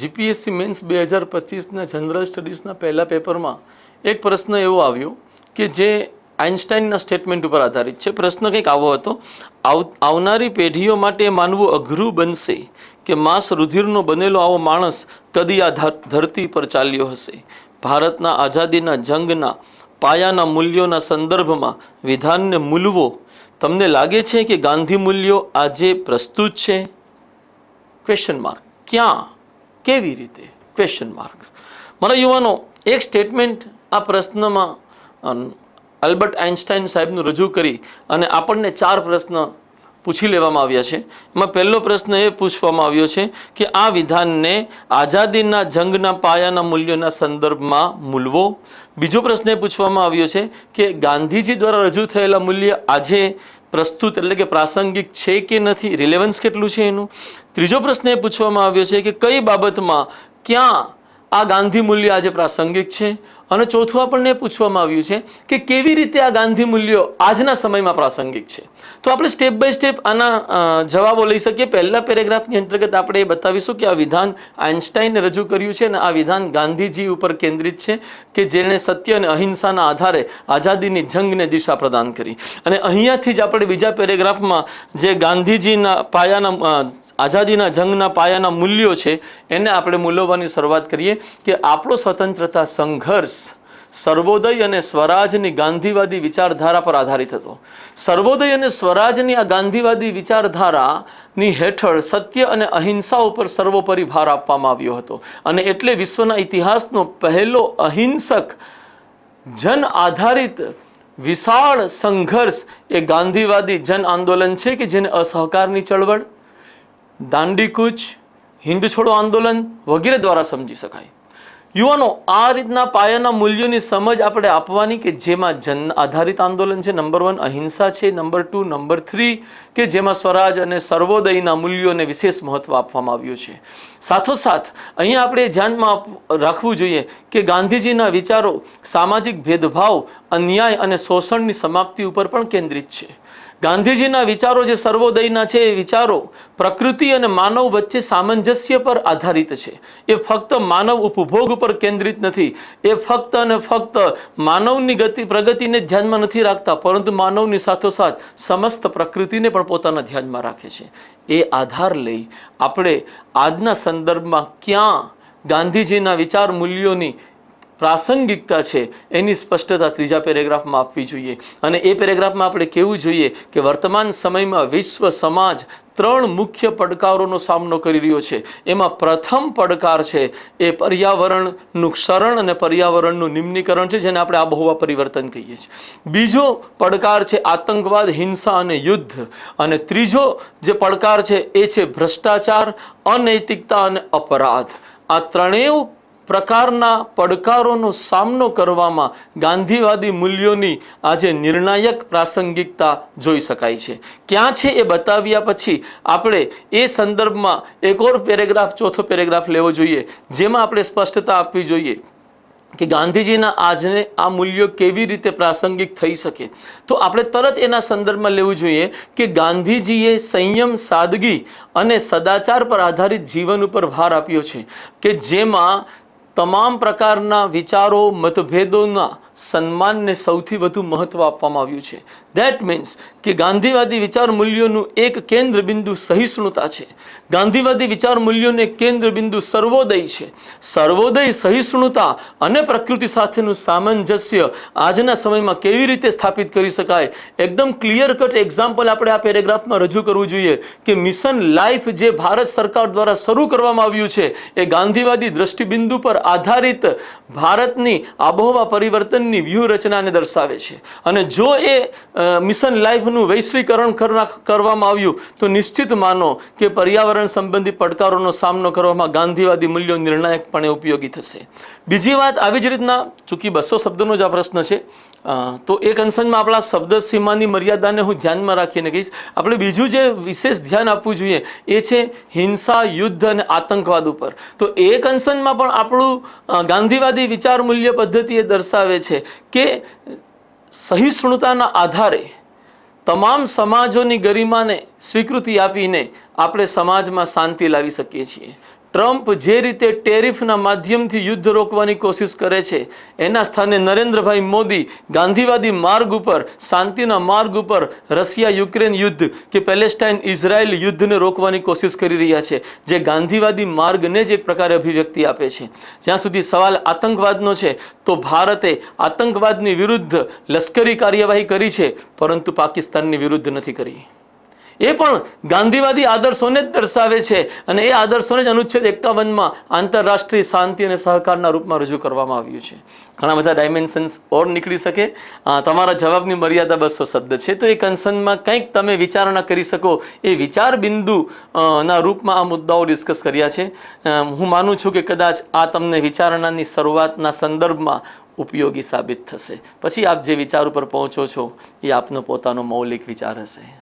GPSC men's બે હજાર પચીસના જનરલ સ્ટડીઝના પહેલા પેપરમાં એક પ્રશ્ન એવો આવ્યો કે જે આઇન્સ્ટાઇનના સ્ટેટમેન્ટ ઉપર આધારિત છે. પ્રશ્ન કંઈક આવો હતો. આવ, આવનારી પેઢીઓ માટે માનવું અઘરું બનશે કે માંસ રુધિરનો બનેલો આવો માણસ કદી આ ધર- ધરતી પર ચાલ્યો હશે. ભારતના આઝાદીના જંગના પાયાના મૂલ્યોના સંદર્ભમાં વિધાનને મૂલવો. તમને લાગે છે કે ગાંધી મૂલ્યો આજે પ્રસ્તુત છે? ક્વેશ્ચન માર્ક ક્યાં? કેવી રીતે? ક્વેશ્ચન માર્ક મારા યુવાનો, એક સ્ટેટમેન્ટ આ પ્રશ્નમાં આલ્બર્ટ આઇન્સ્ટાઈન સાહેબનું રજૂ કરી અને આપણને ચાર પ્રશ્ન પૂછી લેવામાં આવ્યા છે. એમાં પહેલો પ્રશ્ન એ પૂછવામાં આવ્યો છે કે આ વિધાનને આઝાદીના જંગના પાયાના મૂલ્યોના સંદર્ભમાં મૂલવો? બીજો પ્રશ્ન એ પૂછવામાં આવ્યો છે કે ગાંધીજી દ્વારા રજૂ થયેલા મૂલ્ય આજે પ્રસ્તુત એટલે કે પ્રાસંગિક છે કે નથી? રિલેવન્સ કેટલું છે એનું? ત્રીજો પ્રશ્ન એ પૂછવામાં આવ્યો છે કે કઈ બાબતમાં ક્યાં આ ગાંધી મૂલ્ય આજે પ્રાસંગિક છે? અને ચોથું આપણને પૂછવામાં આવ્યું છે કે કેવી રીતે આ ગાંધી મૂલ્યો આજના સમયમાં પ્રાસંગિક છે? તો આપણે સ્ટેપ બાય સ્ટેપ આના જવાબો લઈ શકીએ. પહેલા પેરેગ્રાફની અંતર્ગત આપણે એ બતાવીશું કે આ વિધાન આઇન્સ્ટાઈને રજૂ કર્યું છે અને આ વિધાન ગાંધીજી ઉપર કેન્દ્રિત છે કે જેણે સત્ય અને અહિંસાના આધારે આઝાદીની જંગને દિશા પ્રદાન કરી. અને અહીંયાથી જ આપણે બીજા પેરેગ્રાફમાં જે ગાંધીજીના પાયાના આઝાદીના જંગના પાયાના મૂલ્યો છે, એને આપણે મૂલવવાની શરૂઆત કરીએ કે આપણો સ્વતંત્રતા સંઘર્ષ સર્વોદય અને સ્વરાજની ગાંધીવાદી વિચારધારા પર આધારિત હતો. સર્વોદય અને સ્વરાજની આ ગાંધીવાદી વિચારધારાની હેઠળ સત્ય અને અહિંસા ઉપર સર્વોપરી ભાર આપવામાં આવ્યો હતો. અને એટલે વિશ્વના ઇતિહાસનો પહેલો અહિંસક જન આધારિત વિશાળ સંઘર્ષ એ ગાંધીવાદી જન આંદોલન છે કે જેને અસહકારની ચળવળ? દાંડી કૂચ હિન્દ છોડો આંદોલન વગેરે દ્વારા સમજી શકાય. યુવાનો આ રીતના પાયાના મૂલ્યોની સમજ આપણે આપવાની કે જેમાં જન આધારિત આંદોલન છે, નંબર વન અહિંસા છે, નંબર ટુ, નંબર થ્રી, કે જેમાં સ્વરાજ અને સર્વોદયના મૂલ્યોને વિશેષ મહત્વ આપવામાં આવ્યું છે. સાથોસાથ, અહીંયા આપણે ધ્યાનમાં રાખવું જોઈએ કે ગાંધીજીના વિચારો સામાજિક ભેદભાવ, અન્યાય અને શોષણની સમાપ્તિ ઉપર પણ કેન્દ્રિત છે. ગાંધીજીના વિચારો જે સર્વોદયના છે, એ વિચારો પ્રકૃતિ અને માનવ વચ્ચે સામંજસ્ય પર આધારિત છે. એ ફક્ત માનવ ઉપભોગ પર કેન્દ્રિત નથી. એ ફક્ત અને ફક્ત માનવની ગતિ, પ્રગતિને ધ્યાનમાં નથી રાખતા, પરંતુ માનવની સાથોસાથ સમસ્ત પ્રકૃતિને પણ પોતાના ધ્યાનમાં રાખે છે. એ આધાર લઈ આપણે આજના સંદર્ભમાં ક્યાં ગાંધીજીના વિચાર મૂલ્યોની પ્રાસંગિકતા છે, એની સ્પષ્ટતા ત્રીજા પેરેગ્રાફમાં આપવી જોઈએ. અને એ પેરેગ્રાફમાં આપણે કહેવું જોઈએ કે વર્તમાન સમયમાં વિશ્વ સમાજ ત્રણ મુખ્ય પડકારોનો સામનો કરી રહ્યો છે. એમાં પ્રથમ પડકાર છે, એ પર્યાવરણનું ક્ષરણ અને પર્યાવરણનું નિમ્નીકરણ છે, જેને આપણે આબોહવા પરિવર્તન કહીએ છીએ. બીજો પડકાર છે આતંકવાદ, હિંસા અને યુદ્ધ. અને ત્રીજો જે પડકાર છે, એ છે ભ્રષ્ટાચાર, અનૈતિકતા અને અપરાધ. આ ત્રણેય પ્રકારના પડકારોનો સામનો કરવામાં ગાંધીવાદી મૂલ્યોની આજે નિર્ણાયક પ્રાસંગિકતા જોઈ શકાય છે. ક્યાં છે એ બતાવ્યા પછી આપણે એ સંદર્ભમાં એક ઓર પેરેગ્રાફ, ચોથો પેરેગ્રાફ લેવો જોઈએ, જેમાં આપણે સ્પષ્ટતા આપવી જોઈએ કે ગાંધીજીના આજને આ મૂલ્યો કેવી રીતે પ્રાસંગિક થઈ શકે. તો આપણે તરત એના સંદર્ભમાં લેવું જોઈએ કે ગાંધીજીએ સંયમ, સાદગી અને સદાચાર પર આધારિત જીવન ઉપર ભાર આપ્યો છે કે જેમાં તમામ પ્રકારના વિચારો મતભેદોના સન્માનને સૌથી વધુ મહત્વ આપવામાં આવ્યું છે. દેટ મીન્સ કે ગાંધીવાદી વિચાર મૂલ્યોનું એક કેન્દ્ર બિંદુ સહિષ્ણુતા છે. ગાંધીવાદી વિચાર મૂલ્યોનું કેન્દ્ર બિંદુ સર્વોદય છે. સર્વોદય, સહિષ્ણુતા અને પ્રકૃતિ સાથેનું સામંજસ્ય આજના સમયમાં કેવી રીતે સ્થાપિત કરી શકાય? એકદમ ક્લિયર કટ એક્ઝામ્પલ આપણે આ પેરેગ્રાફમાં રજૂ કરવું જોઈએ કે મિશન લાઈફ જે ભારત સરકાર દ્વારા શરૂ કરવામાં આવ્યું છે, એ ગાંધીવાદી દ્રષ્ટિબિંદુ પર આધારિત ભારતની આબોહવા પરિવર્તનની વ્યૂહરચનાને દર્શાવે છે. અને જો એ મિશન લાઈફનું વૈશ્વિકરણ કરવામાં આવ્યું, તો નિશ્ચિત માનો કે પર્યાવરણ સંબંધી પડકારોનો સામનો કરવામાં ગાંધીવાદી મૂલ્યો નિર્ણાયકપણે ઉપયોગી થશે. બીજી વાત આવી જ રીતના, ચૂંકી બસો શબ્દનો જ આ પ્રશ્ન છે તો એક અંશનમાં આપણા શબ્દ સીમાની મર્યાદાને હું ધ્યાનમાં રાખીને કહીશ. આપણે બીજું જે વિશેષ ધ્યાન આપવું જોઈએ, એ છે હિંસા, યુદ્ધ અને આતંકવાદ ઉપર. તો એક અંશનમાં પણ આપણું ગાંધીવાદી વિચાર મૂલ્ય પદ્ધતિ એ દર્શાવે છે કે સહિષ્ણુતાના આધારે તમામ સમાજોની ગરિમાને સ્વીકૃતિ આપીને આપણે સમાજમાં શાંતિ લાવી શકીએ છીએ. ટ્રમ્પ જે રીતે ટેરિફના માધ્યમથી યુદ્ધ રોકવાની કોશિશ કરે છે, એના સ્થાને નરેન્દ્રભાઈ મોદી ગાંધીવાદી માર્ગ ઉપર, શાંતિના માર્ગ ઉપર રશિયા યુક્રેન યુદ્ધ કે પેલેસ્ટાઇન ઇઝરાયલ યુદ્ધને રોકવાની કોશિશ કરી રહ્યા છે, જે ગાંધીવાદી માર્ગને જ એક પ્રકારે અભિવ્યક્તિ આપે છે. જ્યાં સુધી સવાલ આતંકવાદનો છે, તો ભારતે આતંકવાદની વિરુદ્ધ લશ્કરી કાર્યવાહી કરી છે, પરંતુ પાકિસ્તાનની વિરુદ્ધ નથી કરી. એ પણ ગાંધીવાદી આદર્શોને જ દર્શાવે છે અને એ આદર્શોને જ અનુચ્છેદ એકાવનમાં આંતરરાષ્ટ્રીય શાંતિ અને સહકારના રૂપમાં રજૂ કરવામાં આવ્યું છે. ઘણા બધા ડાયમેન્શન્સ ઓર નીકળી શકે. તમારા જવાબની મર્યાદા બસો શબ્દ છે. તો એ કન્સર્નમાં કંઈક તમે વિચારણા કરી શકો. એ વિચાર બિંદુ ના રૂપમાં આ મુદ્દાઓ ડિસ્કસ કર્યા છે. હું માનું છું કે કદાચ આ તમને વિચારણાની શરૂઆતના સંદર્ભમાં ઉપયોગી સાબિત થશે. પછી આપ જે વિચાર ઉપર પહોંચો છો, એ આપનો પોતાનો મૌલિક વિચાર હશે.